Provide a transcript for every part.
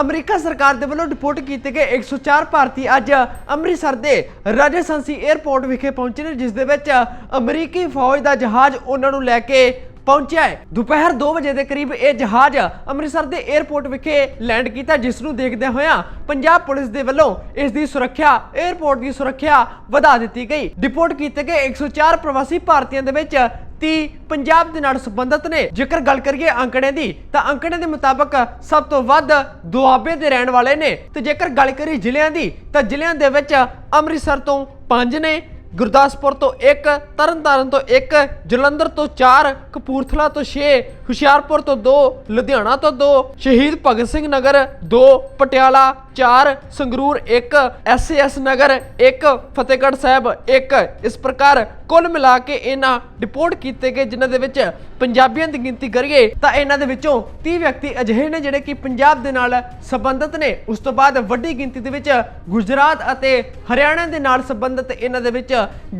America ਸਰਕਾਰ ਦੇ ਵੱਲੋਂ ਰਿਪੋਰਟ ਕੀਤੇ ਗਏ 104 ਭਾਰਤੀ ਅੱਜ ਅੰਮ੍ਰਿਤਸਰ ਦੇ ਰਾਜਸਥਾਨੀ 에ਅਰਪੋਰਟ ਵਿਖੇ ਪਹੁੰਚੇ ਨੇ, ਜਿਸ ਦੇ ਵਿੱਚ ਅਮਰੀਕੀ ਫੌਜ ਦਾ ਜਹਾਜ਼ ਉਹਨਾਂ ਨੂੰ ਲੈ ਕੇ ਪਹੁੰਚਿਆ ਹੈ। ਦੁਪਹਿਰ 2 ਵਜੇ ਦੇ ਕਰੀਬ ਇਹ ਜਹਾਜ਼ ਅੰਮ੍ਰਿਤਸਰ ਦੇ 에ਅਰਪੋਰਟ ਵਿਖੇ ਲੈਂਡ ਕੀਤਾ, ਜਿਸ ਨੂੰ ਦੇਖਦੇ ਹੋਇਆ ਪੰਜਾਬ ਪੁਲਿਸ ਦੇ ਵੱਲੋਂ ਇਸ ਦੀ ਸੁਰੱਖਿਆ 에ਅਰਪੋਰਟ ਦੀ ਸੁਰੱਖਿਆ ਵਧਾ ਦਿੱਤੀ ਗਈ। ਰਿਪੋਰਟ ਕੀਤੇ ਗਏ 104 ਪ੍ਰਵਾਸੀ ਭਾਰਤੀਆਂ ਦੇ ਵਿੱਚ 30 ਪੰਜਾਬ ਦੇ ਨਾਲ ਸੰਬੰਧਿਤ ਨੇ। ਜੇਕਰ ਗੱਲ ਕਰੀਏ ਅੰਕੜਿਆਂ ਦੀ, ਤਾਂ ਅੰਕੜਿਆਂ ਦੇ ਮੁਤਾਬਕ ਸਭ ਤੋਂ ਵੱਧ ਦੁਆਬੇ ਦੇ ਰਹਿਣ ਵਾਲੇ ਨੇ। ਤੇ ਜੇਕਰ ਗੱਲ ਕਰੀ ਜ਼ਿਲ੍ਹਿਆਂ ਦੀ, ਤਾਂ ਜ਼ਿਲ੍ਹਿਆਂ ਦੇ ਵਿੱਚ ਅੰਮ੍ਰਿਤਸਰ ਤੋਂ 5 ਨੇ, ਗੁਰਦਾਸਪੁਰ ਤੋਂ 1 ਤਰਨਤਾਰਨ ਤੋਂ 1 ਜਲੰਧਰ ਤੋਂ 4 ਕਪੂਰਥਲਾ ਤੋਂ 6 ਹੁਸ਼ਿਆਰਪੁਰ ਤੋਂ 2 ਲੁਧਿਆਣਾ ਤੋਂ 2 ਸ਼ਹੀਦ ਭਗਤ ਸਿੰਘ ਨਗਰ 2 ਪਟਿਆਲਾ 4 ਸੰਗਰੂਰ 1 ਐਸਐਸ ਨਗਰ 1 ਫਤਿਹਗੜ੍ਹ ਸਾਹਿਬ 1 ਇਸ ਪ੍ਰਕਾਰ ਕੁੱਲ ਮਿਲਾ ਕੇ ਇਹਨਾਂ ਡਿਪੋਰਟ ਕੀਤੇ ਗਏ, ਜਿਨ੍ਹਾਂ ਦੇ ਵਿੱਚ ਪੰਜਾਬੀਆਂ ਦੀ ਗਿਣਤੀ ਕਰੀਏ ਤਾਂ ਇਹਨਾਂ ਦੇ ਵਿੱਚੋਂ 30 ਵਿਅਕਤੀ ਅਜਿਹੇ ਨੇ ਜਿਹੜੇ ਕਿ ਪੰਜਾਬ ਦੇ ਨਾਲ ਸੰਬੰਧਿਤ ਨੇ। ਉਸ ਤੋਂ ਬਾਅਦ ਵੱਡੀ ਗਿਣਤੀ ਦੇ ਵਿੱਚ ਗੁਜਰਾਤ ਅਤੇ ਹਰਿਆਣਾ ਦੇ ਨਾਲ ਸੰਬੰਧਿਤ ਇਹਨਾਂ ਦੇ ਵਿੱਚ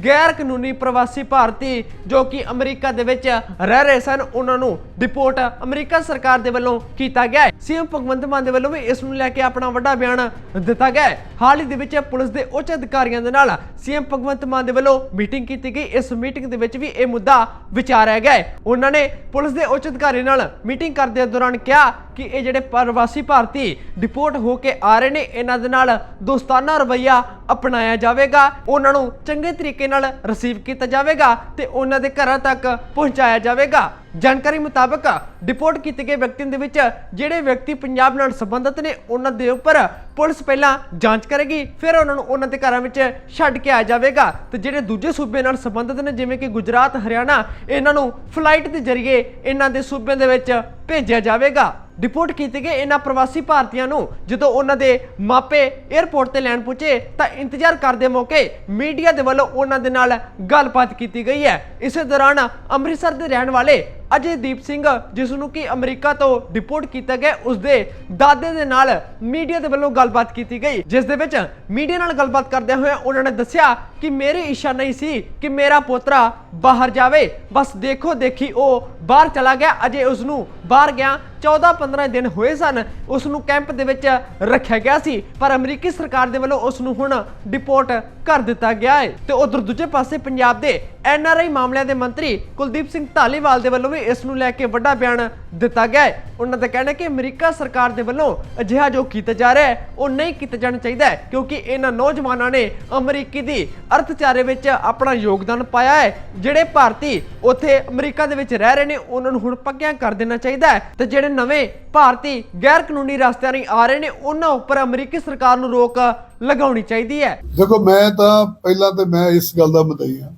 ਗੈਰ ਕਾਨੂੰਨੀ ਪ੍ਰਵਾਸੀ ਭਾਰਤੀ ਜੋ ਕਿ ਅਮਰੀਕਾ ਦੇ ਵਿੱਚ ਰਹਿ ਰਹੇ ਸਨ, ਉਹਨਾਂ ਨੂੰ ਡਿਪੋਰਟ ਅਮਰੀਕਾ ਸਰਕਾਰ ਦੇ ਵੱਲੋਂ ਕੀਤਾ ਗਿਆ ਹੈ। ਸੀਐਮ ਭਗਵੰਤ ਮਾਨ ਦੇ ਵੱਲੋਂ ਵੀ ਇਸ ਨੂੰ ਲੈ ਕੇ ਆਪਣਾ ਵੱਡਾ ਬਿਆਨ ਦਿੱਤਾ ਗਿਆ ਹੈ। ਹਾਲ ਹੀ ਦੇ ਵਿੱਚ ਪੁਲਿਸ ਦੇ ਉੱਚ ਅਧਿਕਾਰੀਆਂ ਦੇ ਨਾਲ ਸੀਐਮ ਭਗਵੰਤ ਮਾਨ ਦੇ ਵੱਲੋਂ ਮੀਟਿੰਗ ਕੀਤੀ ਗਈ। ਇਸ ਮੀਟਿੰਗ ਦੇ ਵਿੱਚ ਵੀ ਇਹ ਮੁੱਦਾ ਵਿਚਾਰਿਆ ਗਿਆ ਹੈ। ਉਹਨਾਂ ਨੇ ਪੁਲਿਸ ਦੇ ਉੱਚ ਅਧਿਕਾਰੀ ਨਾਲ ਮੀਟਿੰਗ ਕਰਦੇ ਦੌਰਾਨ ਕਿਹਾ ਕਿ ਇਹ ਜਿਹੜੇ ਪ੍ਰਵਾਸੀ ਭਾਰਤੀ ਡਿਪੋਰਟ ਹੋ ਕੇ ਆ ਰਹੇ ਨੇ, ਇਹਨਾਂ ਦੇ ਨਾਲ ਦੋਸਤਾਨਾ ਰਵਈਆ ਅਪਣਾਇਆ ਜਾਵੇਗਾ, ਉਹਨਾਂ ਨੂੰ ਚੰਗੇ ਤਰੀਕੇ ਨਾਲ ਰਿਸੀਵ ਕੀਤਾ ਜਾਵੇਗਾ ਤੇ ਉਹਨਾਂ ਦੇ ਘਰਾਂ ਤੱਕ ਪਹੁੰਚਾਇਆ ਜਾਵੇਗਾ। ਜਾਣਕਾਰੀ ਮੁਤਾਬਕ ਡਿਪੋਰਟ ਕੀਤੇ ਗਏ ਵਿਅਕਤੀਆਂ ਦੇ ਵਿੱਚ ਜਿਹੜੇ ਵਿਅਕਤੀ ਪੰਜਾਬ ਨਾਲ ਸੰਬੰਧਿਤ ਨੇ, ਉਹਨਾਂ ਦੇ ਉੱਪਰ ਪੁਲਿਸ ਪਹਿਲਾਂ ਜਾਂਚ ਕਰੇਗੀ, ਫਿਰ ਉਹਨਾਂ ਨੂੰ ਉਹਨਾਂ ਦੇ ਘਰਾਂ ਵਿੱਚ ਛੱਡ ਕੇ ਆਇਆ ਜਾਵੇਗਾ। ਤੇ ਜਿਹੜੇ ਦੂਜੇ ਸੂਬੇ ਨਾਲ ਸੰਬੰਧਿਤ ਨੇ, ਜਿਵੇਂ ਕਿ ਗੁਜਰਾਤ, ਹਰਿਆਣਾ, ਇਹਨਾਂ ਨੂੰ ਫਲਾਈਟ ਦੇ ਜ਼ਰੀਏ ਇਹਨਾਂ ਦੇ ਸੂਬਿਆਂ ਦੇ ਵਿੱਚ ਭੇਜਿਆ ਜਾਵੇਗਾ। ਡਿਪੋਰਟ ਕੀਤੇ ਗਏ ਇਹਨਾਂ ਪ੍ਰਵਾਸੀ ਭਾਰਤੀਆਂ ਨੂੰ ਜਦੋਂ ਉਹਨਾਂ ਦੇ ਮਾਪੇ 에ਅਰਪੋਰਟ ਤੇ ਲੈਣ ਪੁੱਜੇ ਤਾਂ ਇੰਤਜ਼ਾਰ ਕਰਦੇ ਮੌਕੇ ਮੀਡੀਆ ਦੇ ਵੱਲੋਂ ਉਹਨਾਂ ਦੇ ਨਾਲ ਗੱਲਬਾਤ ਕੀਤੀ ਗਈ ਹੈ। ਇਸੇ ਦੌਰਾਨ ਅੰਮ੍ਰਿਤਸਰ ਦੇ ਰਹਿਣ ਵਾਲੇ ਅਜੇਦੀਪ ਸਿੰਘ, ਜਿਸ ਨੂੰ ਕਿ ਅਮਰੀਕਾ ਤੋਂ ਡਿਪੋਰਟ ਕੀਤਾ ਗਿਆ ਉਸ ਦੇ ਦਾਦੇ ਦੇ ਨਾਲ ਮੀਡੀਆ ਦੇ ਵੱਲੋਂ ਗੱਲਬਾਤ ਕੀਤੀ ਗਈ, ਜਿਸ ਦੇ ਵਿੱਚ ਮੀਡੀਆ ਨਾਲ ਗੱਲਬਾਤ ਕਰਦਿਆਂ ਹੋਇਆਂ ਉਹਨਾਂ ਨੇ ਦੱਸਿਆ ਕਿ ਮੇਰੀ ਇੱਛਾ ਨਹੀਂ ਸੀ ਕਿ ਮੇਰਾ ਪੋਤਰਾ ਬਾਹਰ ਜਾਵੇ। ਬਸ ਦੇਖੋ ਦੇਖੀ ਉਹ ਬਾਹਰ ਚਲਾ ਗਿਆ, ਅਜੇ ਉਸ ਨੂੰ ਬਾਹਰ ਗਿਆ 14-15 ਦਿਨ ਹੋਏ ਸਨ ਉਸ ਨੂੰ ਕੈਂਪ ਦੇ ਵਿੱਚ ਰੱਖਿਆ ਗਿਆ ਸੀ, ਪਰ ਅਮਰੀਕੀ ਸਰਕਾਰ ਦੇ ਵੱਲੋਂ ਉਸ ਨੂੰ ਹੁਣ ਡਿਪੋਰਟ ਕਰ ਦਿੱਤਾ ਗਿਆ ਹੈ। ਤੇ ਉਧਰ ਦੂਜੇ ਪਾਸੇ ਪੰਜਾਬ ਦੇ ਐੱਨ ਆਰ ਆਈ ਮਾਮਲਿਆਂ ਦੇ ਮੰਤਰੀ ਕੁਲਦੀਪ ਸਿੰਘ ਧਾਲੀਵਾਲ ਦੇ ਵੱਲੋਂ ਵੀ ਇਸ ਨੂੰ ਲੈ ਕੇ ਵੱਡਾ ਬਿਆਨ ਦਿੱਤਾ ਗਿਆ ਹੈ। ਉਹਨਾਂ ਦਾ ਕਹਿਣਾ ਹੈ ਕਿ ਅਮਰੀਕਾ ਸਰਕਾਰ ਦੇ ਵੱਲੋਂ ਅਜਿਹਾ ਜੋ ਕੀਤਾ ਜਾ ਰਿਹਾ ਹੈ, ਉਹ ਨਹੀਂ ਕੀਤਾ ਜਾਣਾ ਚਾਹੀਦਾ ਕਿਉਂਕਿ ਇਹਨਾਂ ਨੌਜਵਾਨਾਂ ਨੇ ਅਮਰੀਕੀ ਦੀ ਅਰਥਚਾਰੇ ਵਿੱਚ ਆਪਣਾ ਯੋਗਦਾਨ ਪਾਇਆ ਹੈ। ਜਿਹੜੇ ਭਾਰਤੀ ਉੱਥੇ ਅਮਰੀਕਾ ਦੇ ਵਿੱਚ ਰਹਿ ਰਹੇ ਨੇ, ਉਹਨਾਂ ਨੂੰ ਹੁਣ ਪੱਕਿਆਂ ਕਰ ਦੇਣਾ ਚਾਹੀਦਾ ਹੈ। ਤੇ ਜਿਹੜੇ ਨਵੇਂ ਭਾਰਤੀ ਗੈਰ ਕਾਨੂੰਨੀ ਰਸਤਿਆਂ ਰਾਹੀਂ ਆ ਰਹੇ ਨੇ, ਉਹਨਾਂ ਉੱਪਰ ਅਮਰੀਕੀ ਸਰਕਾਰ ਨੂੰ ਰੋਕ ਲਗਾਉਣੀ ਚਾਹੀਦੀ ਹੈ। ਦੇਖੋ, ਮੈਂ ਤਾਂ ਪਹਿਲਾਂ ਤੇ ਮੈਂ ਇਸ ਗੱਲ ਦਾ ਮਦਈ ਹਾਂ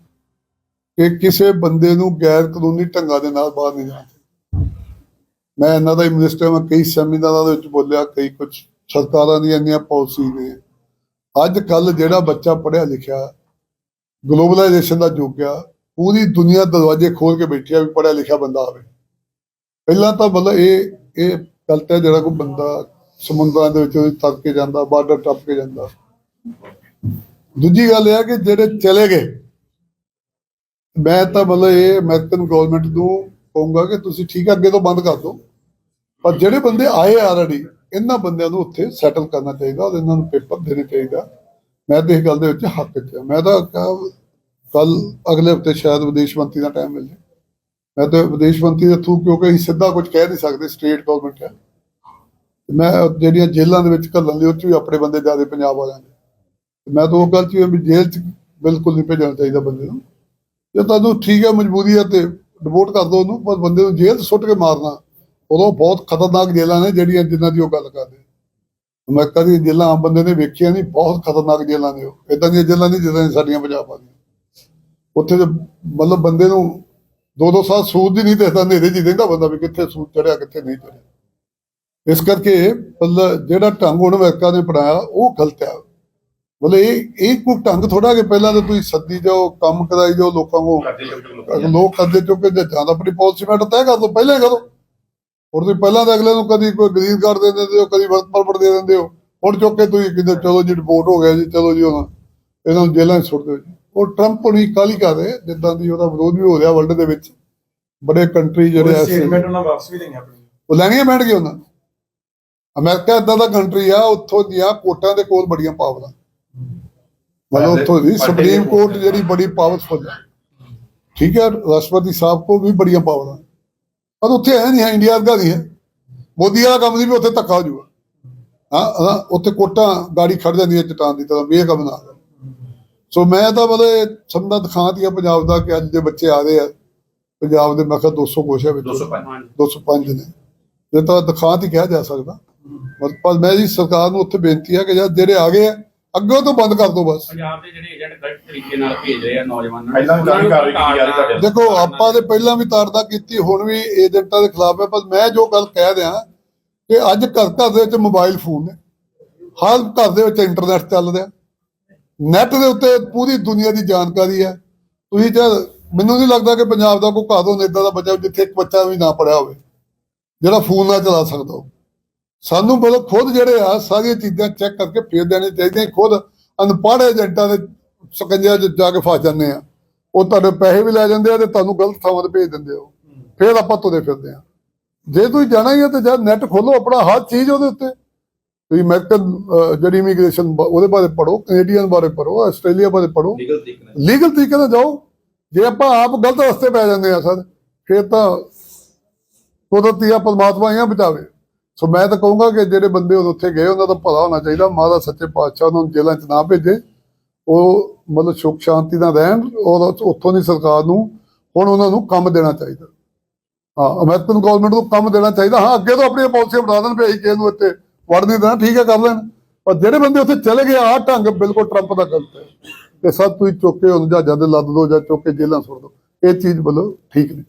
ਕਿ ਕਿਸੇ ਬੰਦੇ ਨੂੰ ਗੈਰ ਕਾਨੂੰਨੀ ਢੰਗਾਂ ਦੇ ਨਾਲ ਬਾਹਰ ਨਹੀਂ ਜਾਣਾ ਮੈਂ ਇਹਨਾਂ ਦਾ ਮਿਨਿਸਟਰ ਮੈਂ ਕਈ ਸੈਮੀਨਾਰਾਂ ਦੇ ਵਿੱਚ ਬੋਲਿਆ, ਕਈ ਕੁਝ ਸਰਕਾਰਾਂ ਦੀਆਂ ਇੰਨੀਆਂ ਪਾਲਿਸੀ ਨੇ। ਅੱਜ ਕੱਲ ਜਿਹੜਾ ਬੱਚਾ ਪੜਿਆ ਲਿਖਿਆ ਗਲੋਬਲਾਈਜੇਸ਼ਨ ਦਾ ਯੁੱਗ ਆ, ਪੂਰੀ ਦੁਨੀਆ ਦਰਵਾਜ਼ੇ ਖੋਲ ਕੇ ਬੈਠੀ ਆ ਵੀ ਪੜਿਆ ਲਿਖਿਆ ਬੰਦਾ ਆਵੇ। ਪਹਿਲਾਂ ਤਾਂ ਮਤਲਬ ਇਹ ਇਹ ਗਲਤ ਹੈ ਜਿਹੜਾ ਕੋਈ ਬੰਦਾ ਸਮੁੰਦਰਾਂ ਦੇ ਵਿੱਚ ਤਰ ਕੇ ਜਾਂਦਾ, ਬਾਰਡਰ ਟੱਪ ਕੇ ਜਾਂਦਾ। ਦੂਜੀ ਗੱਲ ਇਹ ਹੈ ਕਿ ਜਿਹੜੇ ਚਲੇ ਗਏ, ਮੈਂ ਤਾਂ ਮਤਲਬ ਇਹ ਅਮਰੀਕਨ ਗਵਰਨਮੈਂਟ ਨੂੰ ਕਹੂੰਗਾ ਕਿ ਤੁਸੀਂ ਠੀਕ ਹੈ, ਅੱਗੇ ਤੋਂ ਬੰਦ ਕਰ ਦਿਓ। ਪਰ ਜਿਹੜੇ ਬੰਦੇ ਆਏ ਆਲਰੇਡੀ ਇਹਨਾਂ ਬੰਦਿਆਂ ਨੂੰ ਉੱਥੇ ਸੈਟਲ ਕਰਨਾ ਚਾਹੀਦਾ ਔਰ ਇਹਨਾਂ ਨੂੰ ਪੇਪਰ ਦੇਣੇ ਚਾਹੀਦਾ ਮੈਂ ਤਾਂ ਇਸ ਗੱਲ ਦੇ ਵਿੱਚ ਹੱਕ ਚ ਮੈਂ ਤਾਂ ਕੱਲ ਅਗਲੇ ਹਫ਼ਤੇ ਸ਼ਾਇਦ ਵਿਦੇਸ਼ ਮੰਤਰੀ ਦਾ ਟਾਈਮ ਮਿਲ ਜਾਏ। ਮੈਂ ਤਾਂ ਵਿਦੇਸ਼ ਮੰਤਰੀ ਦੇ ਥਰੂ ਕਿਉਂਕਿ ਅਸੀਂ ਸਿੱਧਾ ਕੁਝ ਕਹਿ ਨਹੀਂ ਸਕਦੇ ਸਟੇਟ ਗਵਰਨਮੈਂਟ ਹੈ ਮੈਂ ਜਿਹੜੀਆਂ ਜੇਲ੍ਹਾਂ ਦੇ ਵਿੱਚ ਘੱਲਣ ਲਈ, ਉਹ ਵੀ ਆਪਣੇ ਬੰਦੇ ਜ਼ਿਆਦਾ ਪੰਜਾਬ ਵਾਲਿਆਂ ਦੇ। ਮੈਂ ਤਾਂ ਉਹ ਗੱਲ 'ਚ ਵੀ ਜੇਲ੍ਹ 'ਚ ਬਿਲਕੁਲ ਨਹੀਂ ਭੇਜਣਾ ਚਾਹੀਦਾ ਬੰਦੇ ਨੂੰ। ਜੇ ਤੁਹਾਨੂੰ ਠੀਕ ਹੈ ਮਜਬੂਰੀ ਹੈ ਤੇ ਡਿਪੋਰਟ ਕਰ ਦਿਓ ਉਹਨੂੰ, ਪਰ ਬੰਦੇ ਨੂੰ ਜੇਲ੍ਹ 'ਚ ਸੁੱਟ ਕੇ ਮਾਰਨਾ, ਉਦੋਂ ਬਹੁਤ ਖਤਰਨਾਕ ਜੇਲ੍ਹਾਂ ਨੇ ਜਿਹੜੀਆਂ ਜਿਨ੍ਹਾਂ ਦੀ ਉਹ ਗੱਲ ਕਰਦੇ। ਮੈਂ ਕਦੀ ਜੇਲ੍ਹਾਂ ਆਮ ਬੰਦੇ ਨੇ ਵੇਖੀਆਂ ਨਹੀਂ, ਬਹੁਤ ਖਤਰਨਾਕ ਜੇਲ੍ਹਾਂ ਨੇ ਉਹ। ਇਦਾਂ ਦੀਆਂ ਜੇਲ੍ਹਾਂ ਨਹੀਂ ਜਿੱਦਾਂ ਸਾਡੀਆਂ ਪੰਜਾਬ ਵਾਲੀਆਂ। ਉੱਥੇ ਤੇ ਮਤਲਬ ਬੰਦੇ ਨੂੰ ਦੋ ਦੋ ਸਾਲ ਸੂਦ ਹੀ ਨਹੀਂ ਦੇਖਦਾ ਹਨੇਰੇ ਜੀ ਦੇਖਦਾ ਬੰਦਾ ਵੀ ਕਿੱਥੇ ਸੂਦ ਚੜਿਆ ਕਿੱਥੇ ਨਹੀਂ ਚੜਿਆ। ਇਸ ਕਰਕੇ ਮਤਲਬ ਜਿਹੜਾ ਢੰਗ ਹੁਣ ਅਮਰੀਕਾ ਨੇ ਬਣਾਇਆ ਉਹ ਗਲਤ ਹੈ। ਮਤਲਬ ਇਹ ਇਹ ਕੋਈ ਢੰਗ ਥੋੜਾ ਕਿ ਪਹਿਲਾਂ ਤਾਂ ਤੁਸੀਂ ਸੱਦੀ ਜਾਓ ਕੰਮ ਕਰਾਈ ਜਾਓ ਲੋਕਾਂ ਨੂੰ। ਲੋਕ ਕਰਦੇ ਚੁੱਕੇ ਜੇ ਜਾਂ ਤਾਂ ਆਪਣੀ ਪਾਲਿਸੀ ਮੈਟਰ ਤੈਅ ਕਰ ਦੋ ਪਹਿਲਾਂ ਕਰੋ ਹੁਣ ਤੁਸੀਂ ਪਹਿਲਾਂ ਤਾਂ ਅਗਲੇ ਨੂੰ ਕਦੀ ਕੋਈ ਗ੍ਰੀਨ ਕਾਰਡ ਦੇ ਦਿੰਦੇ ਹੋ ਕਦੀ ਵਰਕ ਪਰਮਿਟ ਦੇ ਦਿੰਦੇ ਹੋ। ਹੁਣ ਚੁੱਕ ਕੇ ਤੁਸੀਂ ਕਿਤੇ ਚਲੋ ਜੀ ਰਿਪੋਰਟ ਹੋ ਗਿਆ ਜੀ ਚਲੋ ਜੀ ਹੁਣ ਇਹਨਾਂ ਨੂੰ ਜੇਲ੍ਹਾਂ 'ਚ ਸੁੱਟ ਦਿਓ ਜੀ। ਉਹ ਟਰੰਪ ਹੁਣੀ ਕਾਲੀ ਕਰ ਰਹੇ ਜਿੱਦਾਂ ਦੀ ਉਹਦਾ ਵਿਰੋਧ ਵੀ ਹੋ ਰਿਹਾ ਵਰਲਡ ਦੇ ਵਿੱਚ। ਬੜੇ ਕੰਟਰੀ ਜਿਹੜੇ ਐਸੇ ਸਟੇਟਮੈਂਟ ਉਹਨਾਂ ਵਾਪਸ ਵੀ ਲਈਆਂ ਆਪਣੀ। ਉਹ ਲੈਣੀਆਂ ਪੈਣਗੀਆਂ ਉਹਨਾਂ। ਅਮਰੀਕਾ ਇਦਾਂ ਦਾ ਕੰਟਰੀ ਆ ਉੱਥੋਂ ਦੀਆਂ ਕੋਰਟਾਂ ਦੇ ਕੋਲ ਬੜੀਆਂ ਪਾਵਰਾਂ ਮਤਲਬ ਉੱਥੋਂ ਦੀ ਸੁਪਰੀਮ ਕੋਰਟ ਜਿਹੜੀ ਬੜੀ ਪਾਵਰਫੁਲ ਹੈ ਠੀਕ ਹੈ ਰਾਸ਼ਟਰਪਤੀ ਸਾਹਿਬ ਕੋ ਵੀ ਬੜੀਆਂ ਪਾਵਰਾਂ ਪਰ ਉੱਥੇ ਹੈ ਨਹੀਂ ਹੈ ਇੰਡੀਆ ਵਰਗਾ ਨਹੀਂ ਹੈ। ਮੋਦੀ ਵਾਲਾ ਕੰਮ ਦੀ ਵੀ ਉੱਥੇ ਧੱਕਾ ਹੋ ਜਾਊਗਾ। ਹਾਂ ਹਾਂ ਉੱਥੇ ਕੋਟਾਂ ਗਾੜੀ ਖੜ ਜਾਂਦੀਆਂ ਚਟਾਨ ਦੀ ਤਰ੍ਹਾਂ ਵੀ ਇਹ ਕੰਮ ਨਾ। ਸੋ ਮੈਂ ਤਾਂ ਮਤਲਬ ਸਮਝਦਾ ਦਿਖਾਤੀ ਆ ਪੰਜਾਬ ਦਾ ਕਿ ਅੱਜ ਦੇ ਬੱਚੇ ਆ ਰਹੇ ਆ। ਪੰਜਾਬ ਦੇ ਮੈਂ ਕਿਹਾ 200 ਕੁਛ ਹੈ ਵਿੱਚ। 205 205 ਨੇ। ਇਹ ਤਾਂ ਦਿਖਾਤ ਹੀ ਕਿਹਾ ਜਾ ਸਕਦਾ। ਪਰ ਪਰ ਮੈਂ ਜੀ ਸਰਕਾਰ ਨੂੰ ਉੱਥੇ ਬੇਨਤੀ ਹੈ ਕਿ ਜਦ ਜਿਹੜੇ ਆ ਗਏ ਆ ਅੱਗੇ ਤੋਂ ਬੰਦ ਕਰ ਦਿਓ ਬਸ। ਪੰਜਾਬ ਦੇ ਜਿਹੜੇ ਏਜੰਟ ਗਲਤ ਤਰੀਕੇ ਨਾਲ ਭੇਜ ਰਹੇ ਆ ਨੌਜਵਾਨਾਂ ਪਹਿਲਾਂ ਵੀ ਕਾਰਵਾਈ ਕੀਤੀ ਜਾ ਰਹੀ ਤੁਹਾਡੇ। ਦੇਖੋ ਆਪਾਂ ਦੇ ਪਹਿਲਾਂ ਵੀ ਤਾਰਦਾ ਕੀਤੀ ਹੁਣ ਵੀ ਏਜੰਟਾਂ ਦੇ ਖਿਲਾਫ ਹੈ। ਪਰ ਮੈਂ ਜੋ ਗੱਲ ਕਹਿ ਰਿਹਾ ਕਿ ਅੱਜ ਘਰ ਘਰ ਦੇ ਵਿੱਚ ਮੋਬਾਈਲ ਫੋਨ ਨੇ। ਹਰ ਘਰ ਦੇ ਵਿੱਚ ਇੰਟਰਨੈਟ ਚੱਲ ਰਿਹਾ। ਨੈਟ ਦੇ ਉੱਤੇ ਪੂਰੀ ਦੁਨੀਆ ਦੀ ਜਾਣਕਾਰੀ ਹੈ। ਤੁਸੀਂ ਜੇ ਮੈਨੂੰ ਨਹੀਂ ਲੱਗਦਾ ਕਿ ਪੰਜਾਬ ਦਾ ਕੋਈ ਘਰ ਹੋਣ ਇਦਾਂ ਦਾ ਬੱਚਾ ਜਿੱਥੇ ਇੱਕ ਬੱਚਾ ਵੀ ਨਾ ਪੜਿਆ ਹੋਵੇ ਜਿਹੜਾ ਫੋਨ ਨਾ ਚਲਾ ਸਕਦਾ ਹੋਵੇ। ਸਾਨੂੰ ਮਤਲਬ ਖੁਦ ਜਿਹੜੇ ਆ ਸਾਰੀਆਂ ਚੀਜ਼ਾਂ ਚੈੱਕ ਕਰਕੇ ਫੇਰ ਦੇਣੇ ਚਾਹੀਦੇ ਖੁਦ ਅਨਪੜ੍ਹ ਏਜੰਟਾਂ ਦੇ ਸਕੰਜਿਆਂ 'ਚ ਜਾ ਕੇ ਫਸ ਜਾਂਦੇ ਆ। ਉਹ ਤੁਹਾਡੇ ਪੈਸੇ ਵੀ ਲੈ ਜਾਂਦੇ ਆ ਤੇ ਤੁਹਾਨੂੰ ਗਲਤ ਥਾਵਾਂ ਤੇ ਭੇਜ ਦਿੰਦੇ ਹੋ। ਫੇਰ ਆਪਾਂ ਤੁਰੇ ਫਿਰਦੇ ਆ। ਜੇ ਤੁਸੀਂ ਜਾਣਾ ਹੀ ਹੈ ਤੇ ਜਦ ਨੈਟ ਖੋਲੋ ਆਪਣਾ ਹਰ ਚੀਜ਼ ਉਹਦੇ ਉੱਤੇ। ਤੁਸੀਂ ਅਮਰੀਕਨ ਜਿਹੜੀ ਇਮੀਗ੍ਰੇਸ਼ਨ ਉਹਦੇ ਬਾਰੇ ਪੜੋ ਕੈਨੇਡੀਅਨ ਬਾਰੇ ਪੜੋ ਆਸਟ੍ਰੇਲੀਆ ਬਾਰੇ ਪੜੋ ਲੀਗਲ ਤਰੀਕੇ ਨਾਲ ਲੀਗਲ ਤਰੀਕੇ ਨਾਲ ਜਾਓ। ਜੇ ਆਪਾਂ ਆਪ ਗਲਤ ਰਸਤੇ ਪੈ ਜਾਂਦੇ ਆ ਸਰ ਫਿਰ ਤਾਂ ਕੁਦਰਤੀ ਆ ਪਰਮਾਤਮਾ ਹੀ ਬਚਾਵੇ। ਸੋ ਮੈਂ ਤਾਂ ਕਹੂੰਗਾ ਕਿ ਜਿਹੜੇ ਬੰਦੇ ਉਹ ਉੱਥੇ ਗਏ ਉਹਨਾਂ ਦਾ ਭਲਾ ਹੋਣਾ ਚਾਹੀਦਾ। ਮਾਂ ਸੱਚੇ ਪਾਤਸ਼ਾਹ ਉਹਨਾਂ ਨੂੰ ਜੇਲ੍ਹਾਂ 'ਚ ਨਾ ਭੇਜੇ। ਉਹ ਮਤਲਬ ਸੁਖ ਸ਼ਾਂਤੀ ਨਾਲ ਰਹਿਣ ਔਰ ਉੱਥੋਂ ਦੀ ਸਰਕਾਰ ਨੂੰ ਹੁਣ ਉਹਨਾਂ ਨੂੰ ਕੰਮ ਦੇਣਾ ਚਾਹੀਦਾ। ਹਾਂ ਅਮਰੀਕਨ ਗਵਰਨਮੈਂਟ ਨੂੰ ਕੰਮ ਦੇਣਾ ਚਾਹੀਦਾ। ਹਾਂ ਅੱਗੇ ਤੋਂ ਆਪਣੀਆਂ ਪਾਲਿਸੀਆਂ ਬਣਾ ਦੇਣ ਵੀ ਅਸੀਂ ਕਿਸੇ ਨੂੰ ਇੱਥੇ ਵੜ ਨਹੀਂ ਦੇਣਾ, ਠੀਕ ਹੈ, ਕਰ ਲੈਣ। ਪਰ ਜਿਹੜੇ ਬੰਦੇ ਉੱਥੇ ਚਲੇ ਗਏ, ਆਹ ਢੰਗ ਬਿਲਕੁਲ ਟਰੰਪ ਦਾ ਗਲਤ ਹੈ। ਕਿ ਸਭ ਤੁਸੀਂ ਚੁੱਕ ਕੇ ਉਹਨੂੰ ਜਹਾਜ਼ਾਂ ਦੇ ਲੱਦ ਦੋ ਜਾਂ ਚੁੱਕ ਕੇ ਜੇਲ੍ਹਾਂ ਸੁੱਟ ਦੋ। ਇਹ ਚੀਜ਼ ਵੱਲੋਂ ਠੀਕ ਨਹੀਂ।